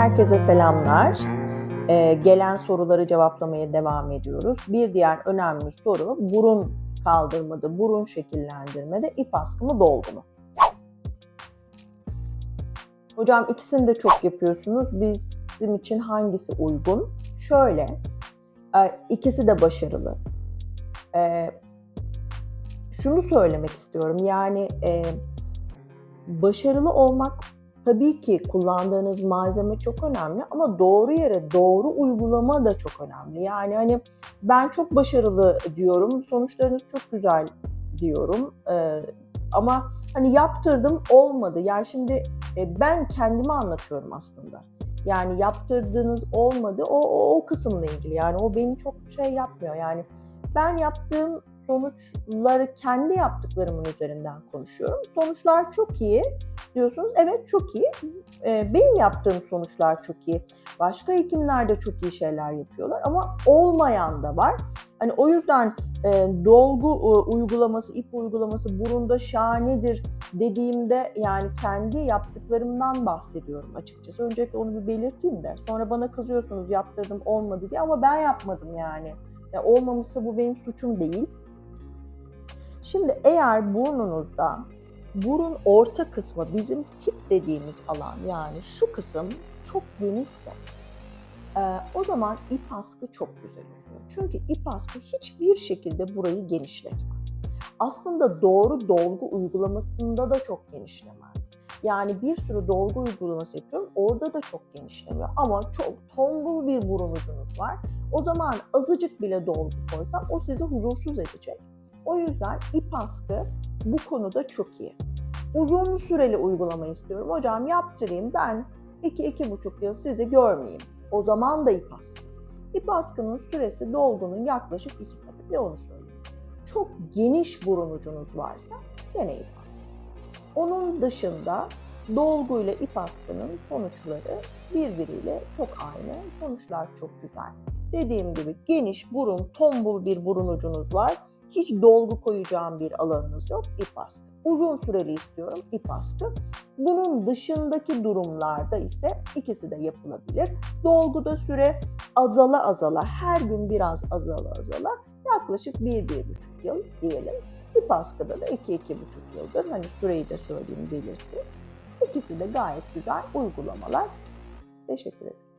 Herkese selamlar. Ee, gelen soruları cevaplamaya devam ediyoruz. Bir diğer önemli soru burun kaldırmada, burun şekillendirmede ip askı mı dolgu mu? Hocam ikisini de çok yapıyorsunuz. Bizim için hangisi uygun? Şöyle, e, ikisi de başarılı. E, şunu söylemek istiyorum. Yani e, başarılı olmak tabii ki kullandığınız malzeme çok önemli ama doğru yere doğru uygulama da çok önemli. Yani hani ben çok başarılı diyorum, sonuçlarınız çok güzel diyorum. E, ama hani yaptırdım olmadı. Yani şimdi e, ben kendimi anlatıyorum aslında. Yani yaptırdığınız olmadı o, o, o kısımla ilgili. Yani o beni çok şey yapmıyor. Yani ben yaptığım sonuçları kendi yaptıklarımın üzerinden konuşuyorum. Sonuçlar çok iyi diyorsunuz. Evet çok iyi. Ee, benim yaptığım sonuçlar çok iyi. Başka hekimler de çok iyi şeyler yapıyorlar ama olmayan da var. Hani o yüzden e, dolgu e, uygulaması, ip uygulaması burunda şahanedir dediğimde yani kendi yaptıklarımdan bahsediyorum açıkçası. Öncelikle onu bir belirteyim de sonra bana kızıyorsunuz yaptırdım olmadı diye ama ben yapmadım yani. Ya olmamışsa bu benim suçum değil. Şimdi eğer burnunuzda burun orta kısmı bizim tip dediğimiz alan yani şu kısım çok genişse e, o zaman ip askı çok güzel oluyor. Çünkü ip askı hiçbir şekilde burayı genişletmez. Aslında doğru dolgu uygulamasında da çok genişlemez. Yani bir sürü dolgu uygulaması yapıyorum. Orada da çok genişlemiyor. Ama çok tombul bir burun ucunuz var. O zaman azıcık bile dolgu koysam o sizi huzursuz edecek. O yüzden ip askı bu konuda çok iyi. Uzun süreli uygulama istiyorum. Hocam yaptırayım ben 2-2,5 yıl sizi görmeyeyim. O zaman da ip askı. İp süresi dolgunun yaklaşık iki katı. Bir onu söyleyeyim. Çok geniş burun ucunuz varsa gene ip. Onun dışında dolguyla ip askının sonuçları birbiriyle çok aynı. Sonuçlar çok güzel. Dediğim gibi geniş burun, tombul bir burun ucunuz var. Hiç dolgu koyacağım bir alanınız yok. ip askı. Uzun süreli istiyorum ip askı. Bunun dışındaki durumlarda ise ikisi de yapılabilir. Dolguda süre azala azala her gün biraz azala azala yaklaşık 1-1,5 yıl diyelim. İp askıda da 2-2,5 yıldır. Hani süreyi de söyleyeyim belirteyim. İkisi de gayet güzel uygulamalar. Teşekkür ederim.